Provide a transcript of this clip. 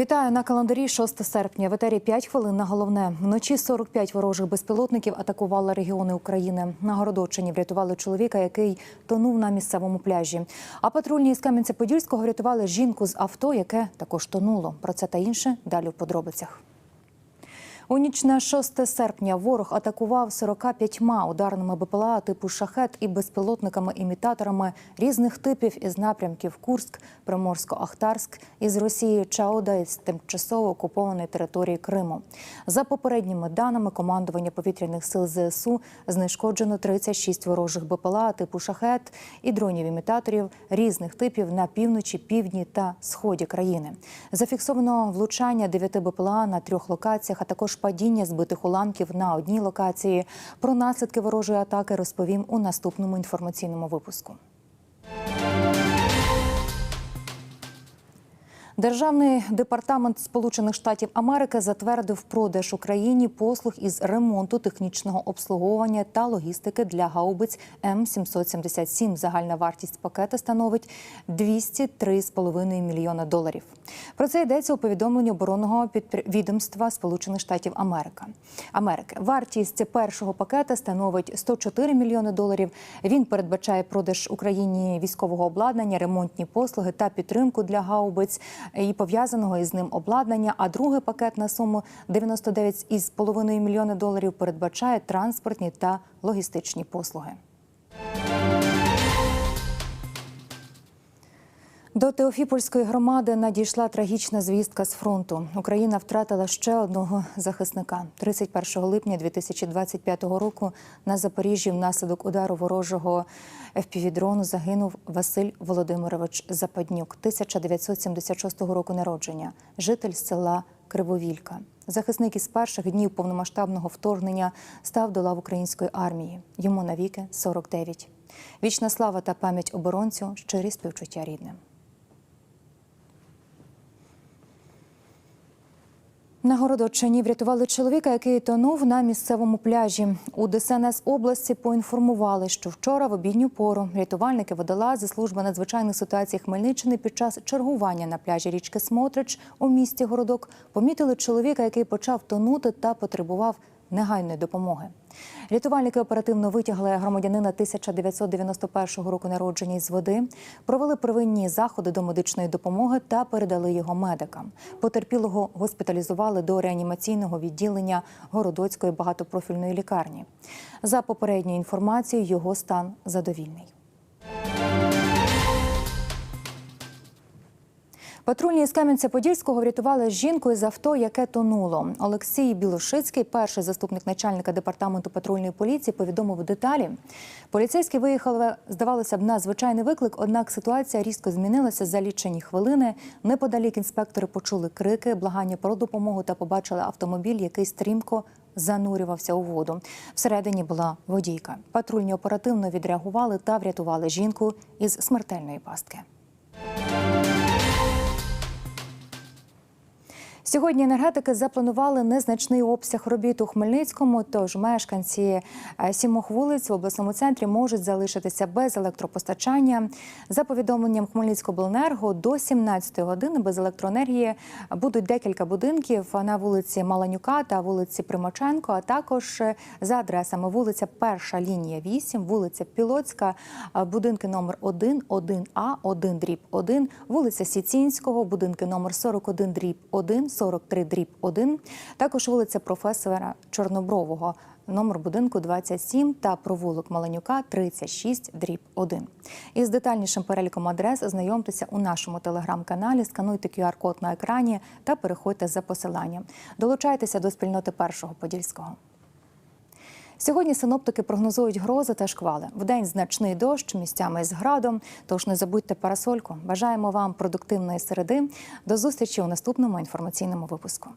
Вітаю на календарі 6 серпня. В етері 5 хвилин на головне. Вночі 45 ворожих безпілотників атакували регіони України. На Городочині врятували чоловіка, який тонув на місцевому пляжі. А патрульні із Кам'янця-Подільського врятували жінку з авто, яке також тонуло. Про це та інше далі в подробицях. У ніч на 6 серпня ворог атакував 45 ударними БПЛА типу шахет і безпілотниками-імітаторами різних типів із напрямків Курськ, Приморсько-Ахтарськ із Росії Чауда із тимчасово окупованої території Криму. За попередніми даними командування повітряних сил ЗСУ знешкоджено 36 ворожих БПЛА типу шахет і дронів-імітаторів різних типів на півночі, півдні та сході країни. Зафіксовано влучання 9 БПЛА на трьох локаціях, а також падіння збитих уламків на одній локації. Про наслідки ворожої атаки розповім у наступному інформаційному випуску. Державний департамент Сполучених Штатів Америки затвердив продаж Україні послуг із ремонту технічного обслуговування та логістики для гаубиць М777. Загальна вартість пакета становить 203,5 мільйона доларів. Про це йдеться у повідомленні оборонного підвідомства Сполучених Штатів Америка. Америки. Вартість першого пакета становить 104 мільйони доларів. Він передбачає продаж Україні військового обладнання, ремонтні послуги та підтримку для гаубиць і пов'язаного із ним обладнання. А другий пакет на суму 99,5 мільйони доларів передбачає транспортні та логістичні послуги. До Теофіпольської громади надійшла трагічна звістка з фронту. Україна втратила ще одного захисника. 31 липня 2025 року на Запоріжжі внаслідок удару ворожого ФПВ-дрону загинув Василь Володимирович Западнюк, 1976 року народження, житель села Кривовілька. Захисник із перших днів повномасштабного вторгнення став до лав української армії. Йому навіки 49. Вічна слава та пам'ять оборонцю, щирі співчуття рідним. На Городоччині врятували чоловіка, який тонув на місцевому пляжі. У ДСНС області поінформували, що вчора в обідню пору рятувальники водолази служби надзвичайних ситуацій Хмельниччини під час чергування на пляжі річки Смотрич у місті Городок помітили чоловіка, який почав тонути та потребував негайної допомоги. Рятувальники оперативно витягли громадянина 1991 року народження із води, провели первинні заходи до медичної допомоги та передали його медикам. Потерпілого госпіталізували до реанімаційного відділення Городоцької багатопрофільної лікарні. За попередньою інформацією, його стан задовільний. Патрульні з Кам'янця-Подільського врятували жінку із авто, яке тонуло. Олексій Білошицький, перший заступник начальника департаменту патрульної поліції, повідомив деталі. Поліцейські виїхали, здавалося б, на звичайний виклик. Однак ситуація різко змінилася за лічені хвилини. Неподалік інспектори почули крики, благання про допомогу та побачили автомобіль, який стрімко занурювався у воду. Всередині була водійка. Патрульні оперативно відреагували та врятували жінку із смертельної пастки. Сьогодні енергетики запланували незначний обсяг робіт у Хмельницькому. Тож мешканці сімох вулиць в обласному центрі можуть залишитися без електропостачання. За повідомленням Хмельницькобленерго, до 17 години без електроенергії будуть декілька будинків на вулиці Маланюка та вулиці Примаченко. А також за адресами вулиця Перша лінія 8, вулиця Пілоцька, будинки номер 1, 1А, 1 дріб 1, вулиця Сіцінського, будинки номер 41 дріб 1, 43 дріб 1, також вулиця професора Чорнобрового, номер будинку 27 та провулок Маленюка 36 дріб 1. Із детальнішим переліком адрес знайомтеся у нашому телеграм-каналі, скануйте QR-код на екрані та переходьте за посиланням. Долучайтеся до спільноти першого подільського. Сьогодні синоптики прогнозують грози та шквали. Вдень значний дощ, місцями з градом. Тож не забудьте парасольку. Бажаємо вам продуктивної середи. До зустрічі у наступному інформаційному випуску.